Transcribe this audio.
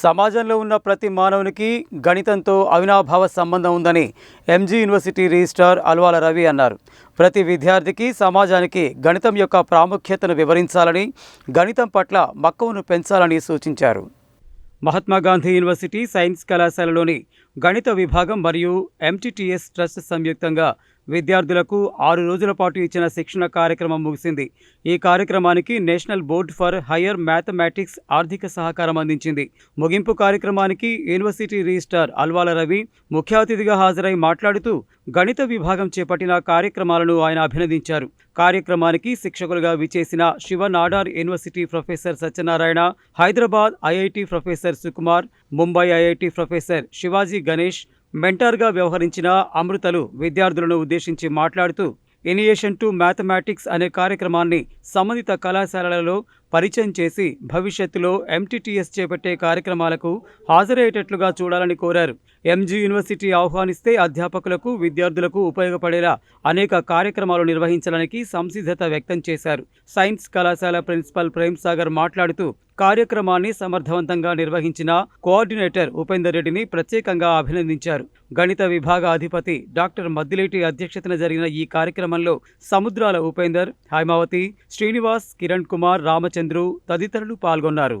సమాజంలో ఉన్న ప్రతి మానవునికి గణితంతో అవినాభావ సంబంధం ఉందని M G university registrar Alwala Ravi అన్నారు. ప్రతి విద్యార్థికి సమాజానికి గణితం యొక్క ప్రాముఖ్యతను వివరించాలని గణితం పట్ల మక్కువను పెంచాలని సూచించారు. మహాత్మా గాంధీ యూనివర్సిటీ సైన్స్ కళాశాలలోని గణిత విభాగం మరియు ఎంటీటీఎస్ ట్రస్ట్ సంయుక్తంగా విద్యార్థులకు ఆరు రోజుల పాటు ఇచ్చిన శిక్షణ కార్యక్రమం ముగిసింది. ఈ కార్యక్రమానికి national board for higher mathematics ఆర్థిక సహకారం అందించింది. ముగింపు కార్యక్రమానికి యూనివర్సిటీ రిజిస్టార్ అల్వాల రవి ముఖ్య అతిథిగా హాజరై మాట్లాడుతూ గణిత విభాగం చేపట్టిన కార్యక్రమాలను ఆయన అభినందించారు. కార్యక్రమానికి శిక్షకులుగా విచేసిన Shiv Nadar university professor Satyanarayana Hyderabad IIT professor Sukumar Mumbai IIT professor Shivaji Ganesh మెంటార్గా వ్యవహరించిన అమృతలు విద్యార్థులను ఉద్దేశించి మాట్లాడుతూ ఇనియేషన్ టు మ్యాథమెటిక్స్ అనే కార్యక్రమాన్ని సంబంధిత కళాశాలలలో పరిచయం చేసి భవిష్యత్తులో ఎంటీటీఎస్ చేపట్టే కార్యక్రమాలకు హాజరయ్యేటట్లుగా చూడాలని కోరారు. ఎంజీ యూనివర్సిటీ ఆహ్వానిస్తే అధ్యాపకులకు విద్యార్థులకు ఉపయోగపడేలా అనేక కార్యక్రమాలు నిర్వహించడానికి సంసిద్ధత వ్యక్తం చేశారు. సైన్స్ కళాశాల ప్రిన్సిపల్ ప్రేమ్ సాగర్ మాట్లాడుతూ కార్యక్రమాన్ని సమర్థవంతంగా నిర్వహించిన కోఆర్డినేటర్ ఉపేందర్ రెడ్డిని ప్రత్యేకంగా అభినందించారు. గణిత విభాగ అధిపతి డాక్టర్ మద్దిలేటి అధ్యక్షతన జరిగిన ఈ కార్యక్రమంలో సముద్రాల ఉపేందర్ హైమావతి శ్రీనివాస్ కిరణ్ కుమార్ రామచంద్రు తదితరులు పాల్గొన్నారు.